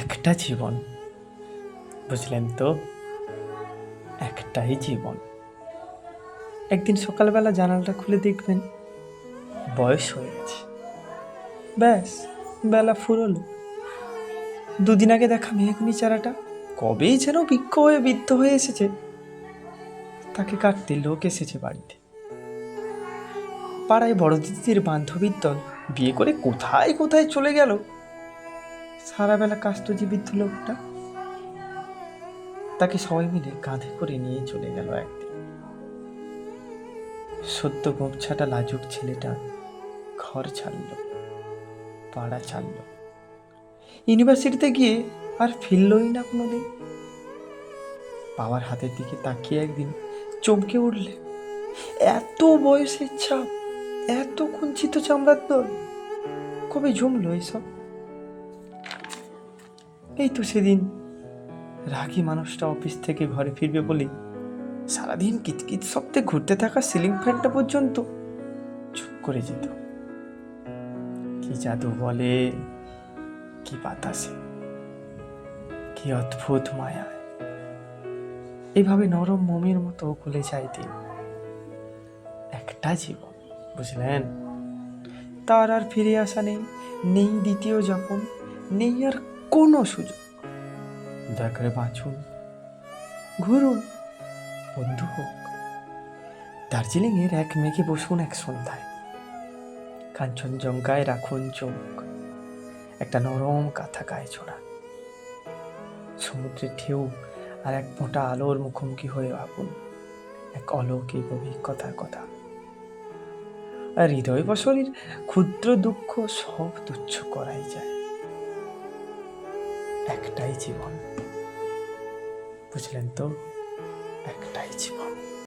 একটা জীবন। বুঝলেন তো? একটাই জীবন। একদিন সকালবেলা জানালাটা খুলে দেখবেন, বয়স হয়ে গেছে। ব্যাস, বেলা ফুরলো। দুদিন আগে দেখা মেহগুনি চারাটা কবেই যেন বৃক্ষ হয়ে বৃদ্ধ হয়ে এসেছে। তাকে কাটতে লোক এসেছে বাড়িতে। পাড়ায় বড় দিদির বান্ধবীর দল বিয়ে করে কোথায় কোথায় চলে গেল? সারাবেলা কাস্তজীবিত লোকটা, তাকে সবাই মিলে কাঁধে করে নিয়ে চলে গেল একদিন। সদ্য গোপছাটা লাজুক ছেলেটা ঘর ছাড়ল, পাড়া ছাড়ল। ইউনিভার্সিটিতে গিয়ে আর ফিরলই না কোনোদিন। বাবার হাতের দিকে তাকিয়ে একদিন চমকে উঠলে, এত বয়সের ছাপ, এত কুঞ্চিত চামড়ার দল, কবে জমলো এসব? এই তো সেদিন। রাগী মানুষটা অফিস থেকে ঘরে ফিরবে বলে সারাদিন কিতকিত শব্দে ঘুরতে থাকা সিলিং ফ্যানটা পর্যন্ত চুপ করে যেত। কি জাদু বলে, কি বাতাসে, কি অদ্ভুত মায়া। এইভাবে নরম মোমের মতো খুলে দিন। একটা জীবন, বুঝলেন? তার আর ফিরে আসা নেই নেই দ্বিতীয় যাপন নেই আর কোনো সুযোগ। দয়া করে বাঁচুন। ঘুরুন। বন্ধু হোক। দার্জিলিংয়ের এক মেঘে বসুন এক সন্ধ্যায়। কাঞ্চনজঙ্ঘায় রাখুন চোখ একটা নরম কাঁথা গায়ে ছোড়া সমুদ্রের ঢেউ আর এক মোটা আলোর মুখোমুখি হয়ে ভাবুন এক অলৌকিক অভিজ্ঞতার কথা। আর হৃদয় বসরির ক্ষুদ্র দুঃখ সব তুচ্ছ করাই যায়। একটাই জীবন। বুঝলেন তো? একটাই জীবন।